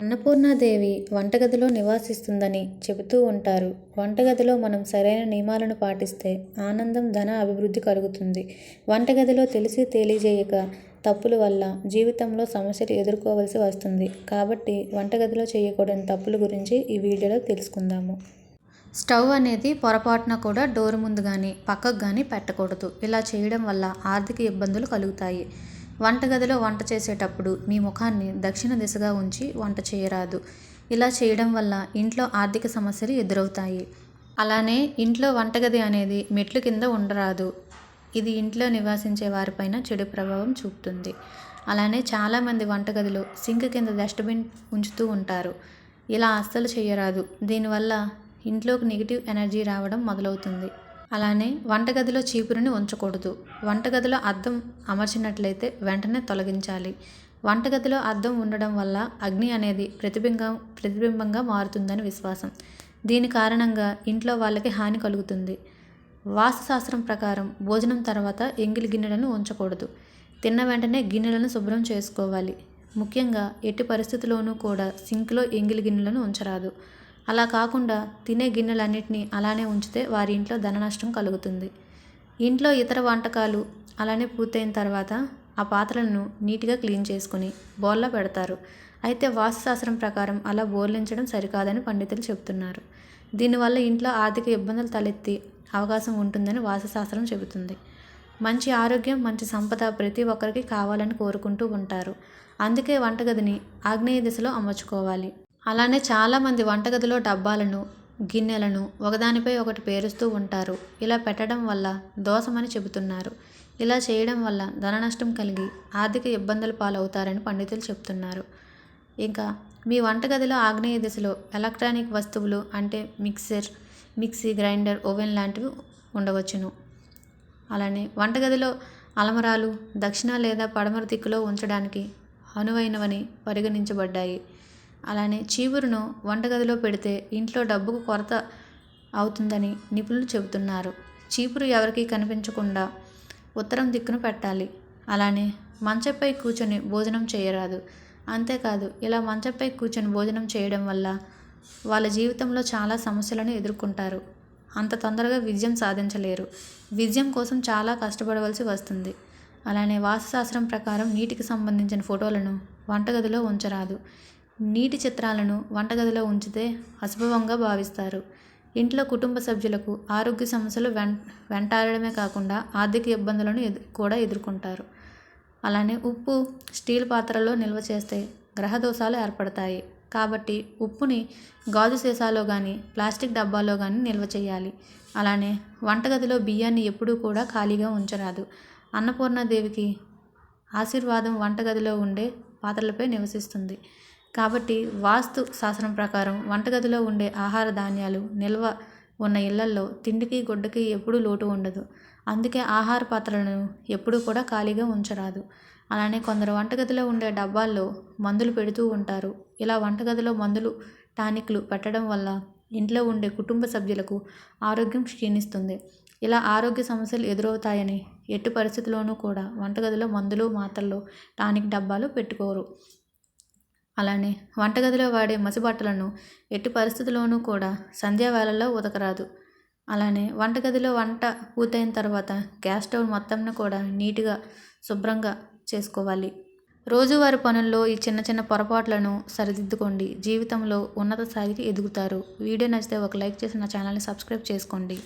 అన్నపూర్ణాదేవి వంటగదిలో నివాసిస్తుందని చెబుతూ ఉంటారు. వంటగదిలో మనం సరైన నియమాలను పాటిస్తే ఆనందం ధన అభివృద్ధి కలుగుతుంది. వంటగదిలో తెలిసి తెలియజేయక తప్పుల వల్ల జీవితంలో సమస్యలు ఎదుర్కోవలసి వస్తుంది. కాబట్టి వంటగదిలో చేయకూడని తప్పుల గురించి ఈ వీడియోలో తెలుసుకుందాము. స్టవ్ అనేది పొరపాటున కూడా డోర్ ముందు కానీ పక్కకు కానీ పెట్టకూడదు. ఇలా చేయడం వల్ల ఆర్థిక ఇబ్బందులు కలుగుతాయి. వంటగదిలో వంట చేసేటప్పుడు మీ ముఖాన్ని దక్షిణ దిశగా ఉంచి వంట చేయరాదు. ఇలా చేయడం వల్ల ఇంట్లో ఆర్థిక సమస్యలు ఎదురవుతాయి. అలానే ఇంట్లో వంటగది అనేది మెట్లు కింద ఉండరాదు. ఇది ఇంట్లో నివాసించే వారిపైన చెడు ప్రభావం చూపుతుంది. అలానే చాలామంది వంటగదిలో సింక్ కింద డస్ట్బిన్ ఉంచుతూ ఉంటారు. ఇలా అస్సలు చేయరాదు. దీనివల్ల ఇంట్లోకి నెగిటివ్ ఎనర్జీ రావడం మొదలవుతుంది. అలానే వంటగదిలో చీపురుని ఉంచకూడదు. వంటగదిలో అద్దం అమర్చినట్లయితే వెంటనే తొలగించాలి. వంటగదిలో అద్దం ఉండడం వల్ల అగ్ని అనేది ప్రతిబింబం ప్రతిబింబంగా మారుతుందని విశ్వాసం. దీని కారణంగా ఇంట్లో వాళ్ళకి హాని కలుగుతుంది. వాస్తుశాస్త్రం ప్రకారం భోజనం తర్వాత ఎంగిలి గిన్నెలను ఉంచకూడదు. తిన్న వెంటనే గిన్నెలను శుభ్రం చేసుకోవాలి. ముఖ్యంగా ఎట్టి పరిస్థితుల్లోనూ కూడా సింక్లో ఎంగిలి గిన్నెలను ఉంచరాదు. అలా కాకుండా తినే గిన్నెలన్నింటినీ అలానే ఉంచితే వారి ఇంట్లో ధన నష్టం కలుగుతుంది. ఇంట్లో ఇతర వంటకాలు అలానే పూర్తయిన తర్వాత ఆ పాత్రలను నీట్గా క్లీన్ చేసుకుని బోల్లో పెడతారు. అయితే వాస్తుశాస్త్రం ప్రకారం అలా బోర్లించడం సరికాదని పండితులు చెబుతున్నారు. దీనివల్ల ఇంట్లో ఆర్థిక ఇబ్బందులు తలెత్తి అవకాశం ఉంటుందని వాస్తుశాస్త్రం చెబుతుంది. మంచి ఆరోగ్యం మంచి సంపద ప్రతి ఒక్కరికి కావాలని కోరుకుంటూ ఉంటారు. అందుకే వంటగదిని ఆగ్నేయ దిశలో అమర్చుకోవాలి. అలానే చాలామంది వంటగదిలో డబ్బాలను గిన్నెలను ఒకదానిపై ఒకటి పేరుస్తూ ఉంటారు. ఇలా పెట్టడం వల్ల దోషమని చెబుతున్నారు. ఇలా చేయడం వల్ల ధన నష్టం కలిగి ఆర్థిక ఇబ్బందుల పాలవుతారని పండితులు చెప్తున్నారు ఇంకా మీ వంటగదిలో ఆగ్నేయ దిశలో ఎలక్ట్రానిక్ వస్తువులు అంటే మిక్సర్ మిక్సీ గ్రైండర్ ఓవెన్ లాంటివి ఉండవచ్చును. అలానే వంటగదిలో అలమరాలు దక్షిణ లేదా పడమర దిక్కులో ఉంచడానికి అనువైనవని పరిగణించబడ్డాయి. అలానే చీపురును వంటగదిలో పెడితే ఇంట్లో డబ్బుకు కొరత అవుతుందని నిపుణులు చెబుతున్నారు. చీపురు ఎవరికీ కనిపించకుండా ఉత్తరం దిక్కును పెట్టాలి. అలానే మంచంపై కూర్చొని భోజనం చేయరాదు. అంతేకాదు ఇలా మంచంపై కూర్చొని భోజనం చేయడం వల్ల వాళ్ళ జీవితంలో చాలా సమస్యలను ఎదుర్కొంటారు. అంత తొందరగా విజయం సాధించలేరు. విజయం కోసం చాలా కష్టపడవలసి వస్తుంది. అలానే వాస్తుశాస్త్రం ప్రకారం నీటికి సంబంధించిన ఫోటోలను వంటగదిలో ఉంచరాదు. నీటి చిత్రాలను వంటగదిలో ఉంచితే అశుభంగా భావిస్తారు. ఇంట్లో కుటుంబ సభ్యులకు ఆరోగ్య సమస్యలు వెం వెంటాడడమే కాకుండా ఆర్థిక ఇబ్బందులను ఎదు కూడా ఎదుర్కొంటారు. అలానే ఉప్పు స్టీల్ పాత్రలో నిల్వ చేస్తే గ్రహ దోషాలు ఏర్పడతాయి. కాబట్టి ఉప్పుని గాజు సీసాలో కానీ ప్లాస్టిక్ డబ్బాలో కానీ నిల్వ చేయాలి. అలానే వంటగదిలో బియ్యాన్ని ఎప్పుడూ కూడా ఖాళీగా ఉంచరాదు. అన్నపూర్ణాదేవికి ఆశీర్వాదం వంటగదిలో ఉండే పాత్రలపై నివసిస్తుంది. కాబట్టి వాస్తు శాస్త్రం ప్రకారం వంటగదిలో ఉండే ఆహార ధాన్యాలు నిల్వ ఉన్న ఇళ్ళల్లో తిండికి గుడ్డకి ఎప్పుడూ లోటు ఉండదు. అందుకే ఆహార పాత్రలను ఎప్పుడూ కూడా ఖాళీగా ఉంచరాదు. అలానే కొందరు వంటగదిలో ఉండే డబ్బాల్లో మందులు పెడుతూ ఉంటారు. ఇలా వంటగదిలో మందులు టానిక్లు పెట్టడం వల్ల ఇంట్లో ఉండే కుటుంబ సభ్యులకు ఆరోగ్యం క్షీణిస్తుంది. ఇలా ఆరోగ్య సమస్యలు ఎదురవుతాయని ఎట్టి పరిస్థితుల్లోనూ కూడా వంటగదిలో మందులు మాత్రలు టానిక్ డబ్బాలు పెట్టుకోరు. అలానే వంటగదిలో వాడే మసిబట్టలను ఎట్టి పరిస్థితుల్లోనూ కూడా సంధ్యావేళల్లో ఉతకరాదు. అలానే వంటగదిలో వంట పూర్తయిన తర్వాత గ్యాస్ స్టవ్ మొత్తంను కూడా నీట్గా శుభ్రంగా చేసుకోవాలి. రోజువారి పనుల్లో ఈ చిన్న చిన్న పొరపాట్లను సరిదిద్దుకోండి. జీవితంలో ఉన్నత స్థాయికి ఎదుగుతారు. వీడియో నచ్చితే ఒక లైక్ చేసి నా ఛానల్ని సబ్స్క్రైబ్ చేసుకోండి.